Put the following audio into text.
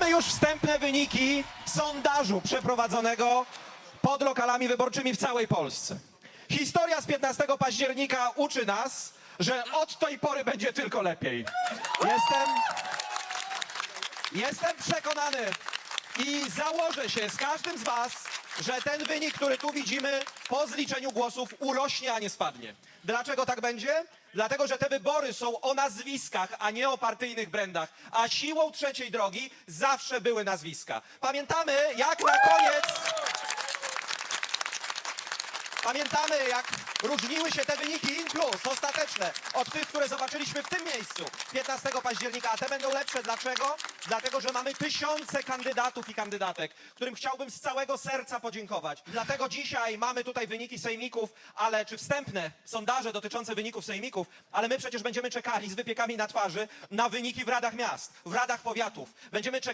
Mamy już wstępne wyniki sondażu przeprowadzonego pod lokalami wyborczymi w całej Polsce. Historia z 15 października uczy nas, że od tej pory będzie tylko lepiej. Jestem, jestem przekonany i założę się z każdym z Was, że ten wynik, który tu widzimy, po zliczeniu głosów urośnie, a nie spadnie. Dlaczego tak będzie? Dlatego, że te wybory są o nazwiskach, a nie o partyjnych brandach. A siłą trzeciej drogi zawsze były nazwiska. Pamiętamy, jak na koniec. Pamiętamy, jak różniły się te wyniki in plus, ostateczne, od tych, które zobaczyliśmy w tym miejscu 15 października, a te będą lepsze. Dlaczego? Dlatego, że mamy tysiące kandydatów i kandydatek, którym chciałbym z całego serca podziękować. Dlatego dzisiaj mamy tutaj wyniki sejmików, ale czy wstępne sondaże dotyczące wyników sejmików, ale my przecież będziemy czekali z wypiekami na twarzy na wyniki w radach miast, w radach powiatów. Będziemy czekali